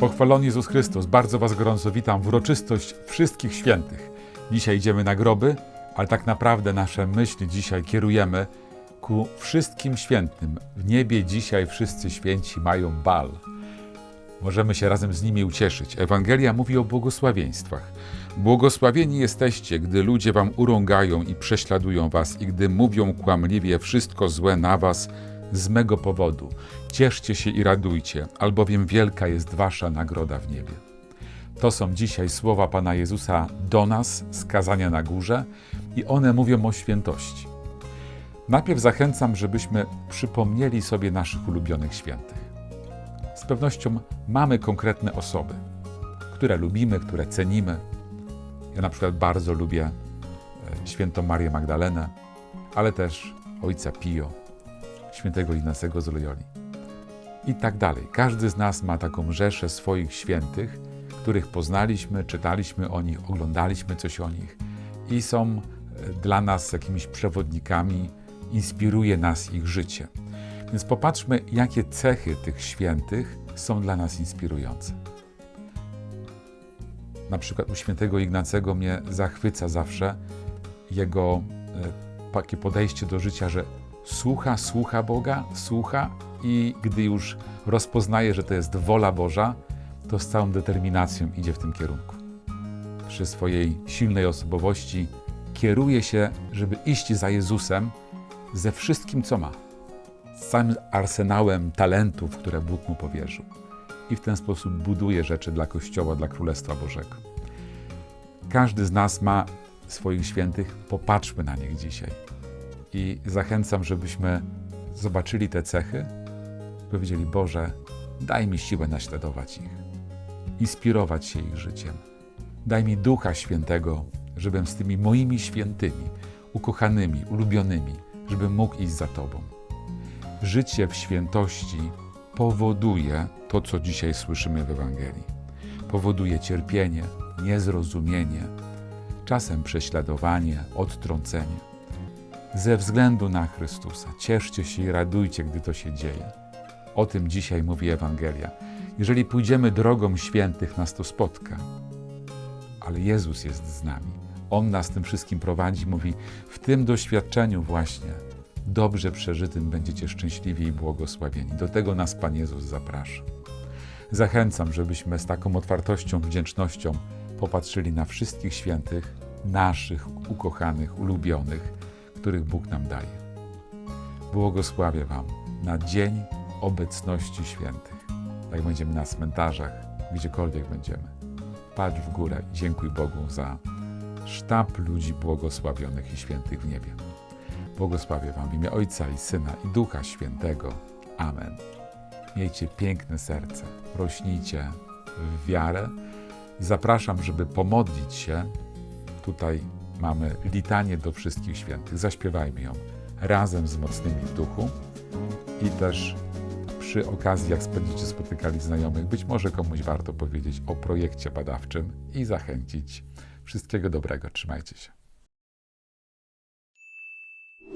Pochwalony Jezus Chrystus, bardzo Was gorąco witam w uroczystość wszystkich świętych. Dzisiaj idziemy na groby, ale tak naprawdę nasze myśli dzisiaj kierujemy ku wszystkim świętym. W niebie dzisiaj wszyscy święci mają bal. Możemy się razem z nimi ucieszyć. Ewangelia mówi o błogosławieństwach. Błogosławieni jesteście, gdy ludzie wam urągają i prześladują was, i gdy mówią kłamliwie wszystko złe na was z mego powodu. Cieszcie się i radujcie, albowiem wielka jest wasza nagroda w niebie. To są dzisiaj słowa Pana Jezusa do nas z kazania na górze i one mówią o świętości. Najpierw zachęcam, żebyśmy przypomnieli sobie naszych ulubionych świętych. Z pewnością mamy konkretne osoby, które lubimy, które cenimy. Ja na przykład bardzo lubię e, świętą Marię Magdalenę, ale też ojca Pio, świętego Ignacego z Loyoli i tak dalej. Każdy z nas ma taką rzeszę swoich świętych, których poznaliśmy, czytaliśmy o nich, oglądaliśmy coś o nich i są e, dla nas jakimiś przewodnikami, inspiruje nas ich życie. Więc popatrzmy, jakie cechy tych świętych są dla nas inspirujące. Na przykład u świętego Ignacego mnie zachwyca zawsze jego e, takie podejście do życia, że słucha, słucha Boga, słucha i gdy już rozpoznaje, że to jest wola Boża, to z całą determinacją idzie w tym kierunku. Przy swojej silnej osobowości kieruje się, żeby iść za Jezusem ze wszystkim, co ma, z całym arsenałem talentów, które Bóg mu powierzył. I w ten sposób buduje rzeczy dla Kościoła, dla Królestwa Bożego. Każdy z nas ma swoich świętych, popatrzmy na nich dzisiaj. I zachęcam, żebyśmy zobaczyli te cechy, powiedzieli: Boże, daj mi siłę naśladować ich, inspirować się ich życiem. Daj mi Ducha Świętego, żebym z tymi moimi świętymi, ukochanymi, ulubionymi, żebym mógł iść za Tobą. Życie w świętości powoduje to, co dzisiaj słyszymy w Ewangelii. Powoduje cierpienie, niezrozumienie, czasem prześladowanie, odtrącenie. Ze względu na Chrystusa cieszcie się i radujcie, gdy to się dzieje. O tym dzisiaj mówi Ewangelia. Jeżeli pójdziemy drogą świętych, nas to spotka. Ale Jezus jest z nami. On nas tym wszystkim prowadzi. Mówi, w tym doświadczeniu właśnie, dobrze przeżytym, będziecie szczęśliwi i błogosławieni. Do tego nas Pan Jezus zaprasza. Zachęcam, żebyśmy z taką otwartością, wdzięcznością popatrzyli na wszystkich świętych, naszych ukochanych, ulubionych, których Bóg nam daje. Błogosławię Wam na dzień obecności świętych. Jak będziemy na cmentarzach, gdziekolwiek będziemy. Patrz w górę i dziękuj Bogu za sztab ludzi błogosławionych i świętych w niebie. Błogosławię Wam w imię Ojca i Syna i Ducha Świętego. Amen. Miejcie piękne serce, rośnijcie w wiarę. Zapraszam, żeby pomodlić się. Tutaj mamy litanie do wszystkich świętych. Zaśpiewajmy ją razem z mocnymi w duchu i też przy okazji, jak będziecie spotykali znajomych, być może komuś warto powiedzieć o projekcie badawczym i zachęcić. Wszystkiego dobrego, trzymajcie się.